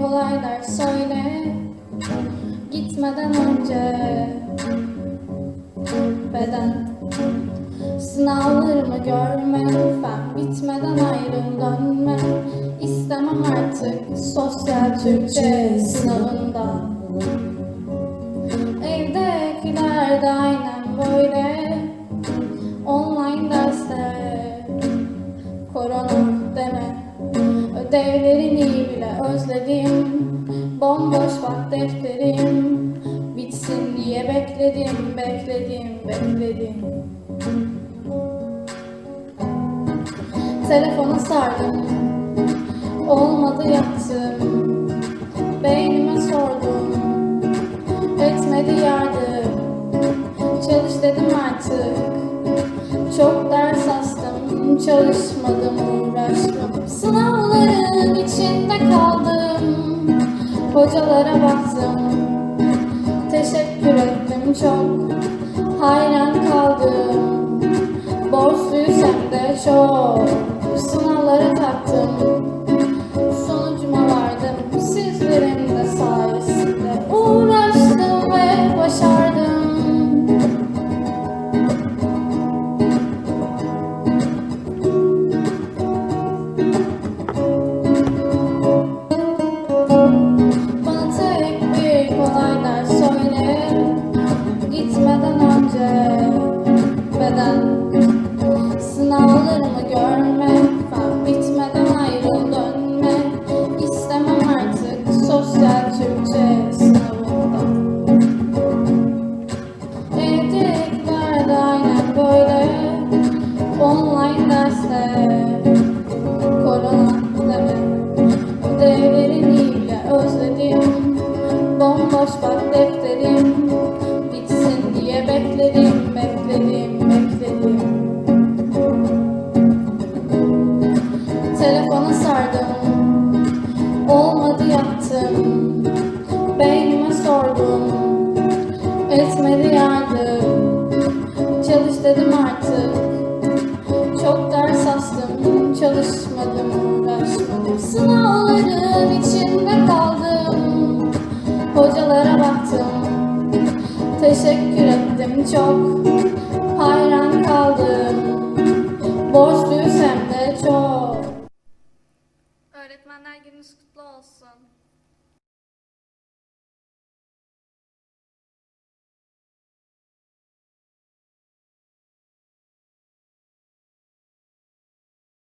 kolaylar söyle. Gitmeden önce Beden Sınavlarımı görme Fen bitmeden ayrıl dönme İstemem artık sosyal Türkçe sınavından. Evdekiler de aynen böyle Ödevlerini bile özledim. Bomboş bak defterim Bitsin diye bekledim, bekledim, bekledim. Telefona sardım. Olmadı yattım Beynime sordum. Etmedi yardım. Çalış dedim artık. Çok ders astım Çalışmadım Hocalara baktım. Teşekkür ettim çok. Hayran kaldım. Borçluysam de çok özledim. Bomboş bak defterim. Bitsin diye bekledim, bekledim, bekledim. Telefona sardım. Olmadı yattım Beynime sordum. Etmedi yardım. Çalış dedim artık. Çok ders astım, çalışmadım, uğraşmadım. Sınavların Teşekkür ettim çok Hayran kaldım Borçluyuz de çok Öğretmenler gününüz kutlu olsun.